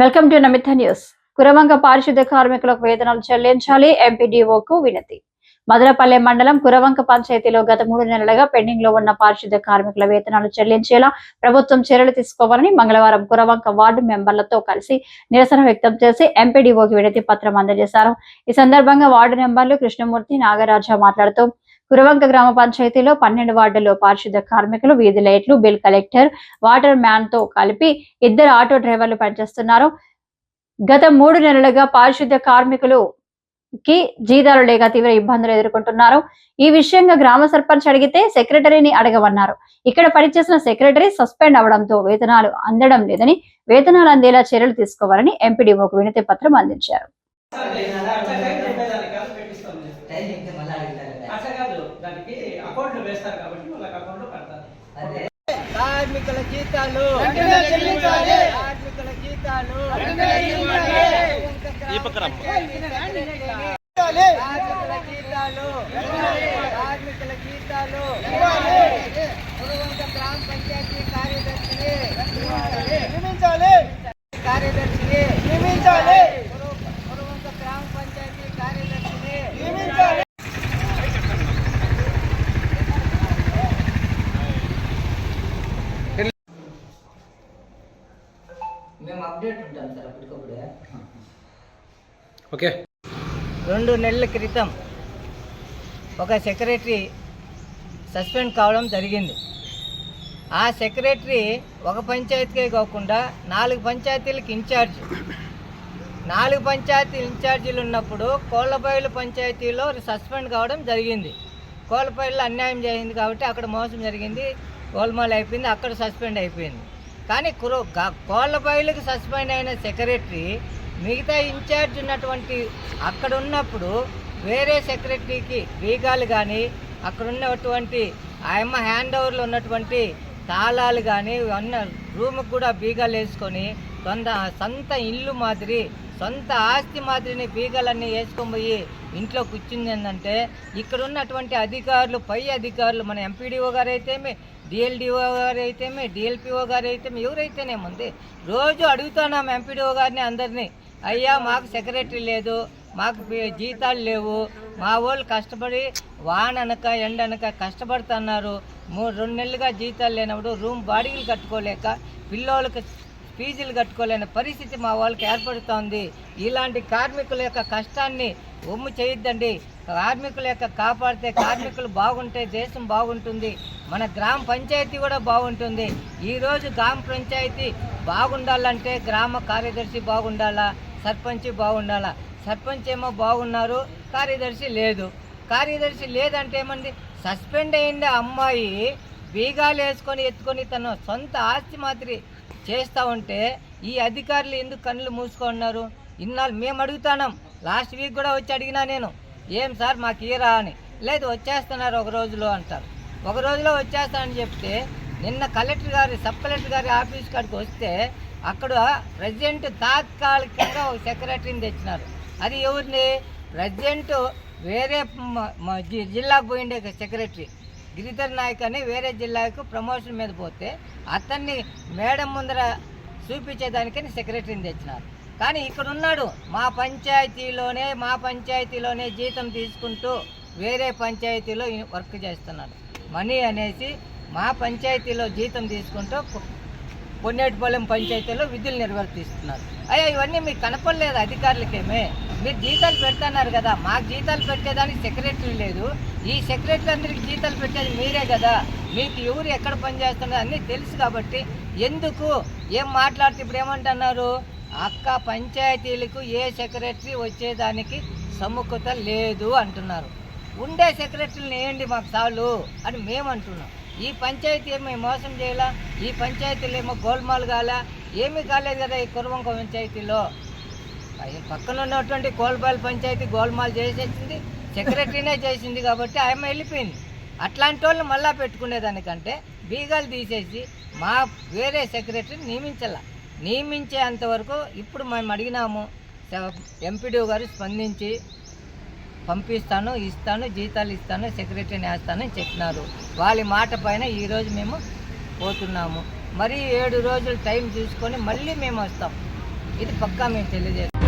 Welcome to Namita news. కురవంగ పారిశుద్ధ్య కార్మికులకు వేతనాలు చెల్లించాలి. ఎంపీడీఓకు వినతి. మదనపల్లె మండలం కురవంక పంచాయతీలో గత మూడు నెలలుగా పెండింగ్లో ఉన్న పారిశుద్ధ్య కార్మికుల వేతనాలు చెల్లించేలా ప్రభుత్వం చర్యలు తీసుకోవాలని మంగళవారం కురవంక వార్డు మెంబర్లతో కలిసి నిరసన వ్యక్తం చేసి ఎంపీడీఓకి వినతి పత్రం అందజేశారు. ఈ సందర్భంగా వార్డు మెంబర్లు కృష్ణమూర్తి నాగరాజ మాట్లాడుతూ కురవంక గ్రామ పంచాయతీలో పన్నెండు వార్డుల్లో పారిశుద్ధ్య కార్మికులు వీధి లైట్లు బిల్ కలెక్టర్ వాటర్ మ్యాన్తో కలిపి ఇద్దరు ఆటో డ్రైవర్లు పనిచేస్తున్నారు. గత మూడు నెలలుగా పారిశుద్ధ్య కార్మికులు కి జీతాలు లేక తీవ్ర ఇబ్బందులు ఎదుర్కొంటున్నారు. ఈ విషయంగా గ్రామ సర్పంచ్ అడిగితే సెక్రటరీని అడగమన్నారు. ఇక్కడ పనిచేసిన సెక్రటరీ సస్పెండ్ అవడంతో వేతనాలు అందడం లేదని వేతనాలు అందేలా చర్యలు తీసుకోవాలని ఎంపీడీఓకు వినతి పత్రం అందించారు టైం చెప్తే మళ్ళీ అడుగుతారు కదా. అట్లా కాదు దానికి అకౌంట్లో వేస్తారు కాబట్టి వాళ్ళకి అకౌంట్లో కడతారు అదే కార్మికుల జీతాలు. కార్మికుల జీతాలు. కార్మికుల కార్మికుల గ్రామ పంచాయతీ కార్యదర్శిని నియమించాలి కార్యదర్శిని నియమించాలి పురువంక గ్రామ పంచాయతీ కార్యదర్శిని నియమించాలి మేము అప్డేట్ ఉంటాం సార్ అప్పటికప్పుడే. ఓకే. రెండు నెలల క్రితం ఒక సెక్రటరీ సస్పెండ్ కావడం జరిగింది. ఆ సెక్రటరీ ఒక పంచాయతీకే కాకుండా నాలుగు పంచాయతీలకు ఇన్ఛార్జ్. నాలుగు పంచాయతీ ఇన్ఛార్జీలు ఉన్నప్పుడు కోళ్ళబయలు పంచాయతీలో సస్పెండ్ కావడం జరిగింది. కోళ్ళపల్లిలో అన్యాయం జరిగింది కాబట్టి అక్కడ మోసం జరిగింది. గోల్మాల్ అయిపోయింది. అక్కడ సస్పెండ్ అయిపోయింది. కానీ కురో కోళ్ళ కోళ్ళబయలుకి సస్పెండ్ అయిన సెక్రటరీ మిగతా ఇన్ఛార్జ్ ఉన్నటువంటి అక్కడ ఉన్నప్పుడు వేరే సెక్రటరీకి బీగాలు కానీ అక్కడ ఉన్నటువంటి ఆయమ్మ హ్యాండ్ ఓవర్లో ఉన్నటువంటి తాళాలు కానీ అన్న రూమ్కి కూడా బీగాలు వేసుకొని సొంత సొంత ఇల్లు మాదిరి సొంత ఆస్తి మాదిరిని బీగాలన్నీ వేసుకొని పోయి ఇంట్లో కూర్చుంది ఏంటంటే ఇక్కడ ఉన్నటువంటి అధికారులు పై అధికారులు మన ఎంపీడీఓ గారు అయితేమే డిఎల్డిఓ గారు అయితేమే డిఎల్పిఓ గారు అయితేమే ఎవరైతేనేముంది రోజు అడుగుతున్నాం ఎంపీడీఓ గారిని అందరినీ. అయ్యా మాకు సెక్రటరీ లేదు మాకు జీతాలు లేవు మా వాళ్ళు కష్టపడి వాననక ఎండనక కష్టపడుతున్నారు. మూడు రెండు నెలలుగా జీతాలు లేనప్పుడు రూమ్ బాడీలు కట్టుకోలేక పిల్లోళ్ళకి ఫీజులు కట్టుకోలేని పరిస్థితి మా వాళ్ళకి ఏర్పడుతోంది. ఇలాంటి కార్మికుల యొక్క కష్టాన్ని ఒమ్ము చేయొద్దండి. కార్మికుల యొక్క కాపాడితే కార్మికులు బాగుంటే దేశం బాగుంటుంది మన గ్రామ పంచాయతీ కూడా బాగుంటుంది. ఈరోజు గ్రామ పంచాయతీ బాగుండాలంటే గ్రామ కార్యదర్శి బాగుండాలా సర్పంచ్ బాగుండాలా? సర్పంచ్ ఏమో బాగున్నారు కార్యదర్శి లేదు. కార్యదర్శి లేదంటే ఏమంది? సస్పెండ్ అయింది అమ్మాయి బీగాలు వేసుకొని ఎత్తుకొని తన సొంత ఆస్తి మాదిరి చేస్తూ ఉంటే ఈ అధికారులు ఎందుకు కళ్ళు మూసుకున్నారు ఇన్నాళ్ళు మేము అడుగుతాం లాస్ట్ వీక్ కూడా వచ్చి అడిగినా నేను. ఏం సార్ మాకు ఈరా అని. లేదు వచ్చేస్తున్నారు ఒక రోజులో అంటారు. ఒక రోజులో వచ్చేస్తానని చెప్తే నిన్న కలెక్టర్ గారి సబ్ కలెక్టర్ గారి ఆఫీస్ కాడికి వస్తే అక్కడ ప్రజెంట్ తాత్కాలికంగా ఒక సెక్రటరీని తెచ్చినారు. అది ఎవరిని ప్రజెంట్ వేరే జిల్లాకు పోయిండే సెక్రటరీ. గిరిధర్ నాయక్ అని వేరే జిల్లాకు ప్రమోషన్ మీద పోతే అతన్ని మేడం ముందర చూపించేదానికని సెక్రటరీని తెచ్చినారు. కానీ ఇక్కడ ఉన్నాడు మా పంచాయతీలోనే మా పంచాయతీలోనే జీతం తీసుకుంటూ వేరే పంచాయతీలో వర్క్ చేస్తున్నాడు. మనీ అనేసి మా పంచాయతీలో జీతం తీసుకుంటూ కొ- పొన్నేటిపాలెం పంచాయతీలో విధులు నిర్వర్తిస్తున్నారు. అయ్యా ఇవన్నీ మీకు కనపడలేదు అధికారులకేమే. మీరు జీతాలు పెడతాన్నారు కదా. మాకు జీతాలు పెట్టేదానికి సెక్రటరీ లేదు. ఈ సెక్రటరీ అందరికి జీతాలు పెట్టేది మీరే కదా. మీకు ఎవరు ఎక్కడ పనిచేస్తున్నారు అన్నీ తెలుసు కాబట్టి ఎందుకు? ఏం మాట్లాడితే ఇప్పుడు ఏమంటున్నారు? అక్క పంచాయతీలకు ఏ సెక్రటరీ వచ్చేదానికి సముఖత లేదు అంటున్నారు. ఉండే సెక్రటరీని వేయండి మాకు చాలు అని మేము అంటున్నాం ఈ పంచాయతీ ఏమో మోసం చేయాలా? ఈ పంచాయతీలో ఏమో గోల్మాల్ కాలా? ఏమీ కాలేదు కదా ఈ కురవంక పంచాయతీలో? పక్కన ఉన్నటువంటి కోల్బాల్ పంచాయతీ గోల్మాల్ చేసేసింది సెక్రటరీనే చేసింది కాబట్టి ఆమె వెళ్ళిపోయింది. అట్లాంటి వాళ్ళు మళ్ళా పెట్టుకునేదానికంటే బీగాలు తీసేసి మా వేరే సెక్రటరీని నియమించాల. నియమించేంతవరకు ఇప్పుడు మేము అడిగినాము ఎంపీడీ గారు స్పందించి పంపిస్తాను ఇస్తాను జీతాలు ఇస్తాను సెక్రటరీని వేస్తాను అని చెప్పినారు. వాళ్ళ మాట పైన ఈరోజు మేము పోతున్నాము. మరి ఏడు రోజులు టైం చూసుకొని మళ్ళీ మేము వస్తాం. ఇది పక్కా మేము తెలియజేస్తాం.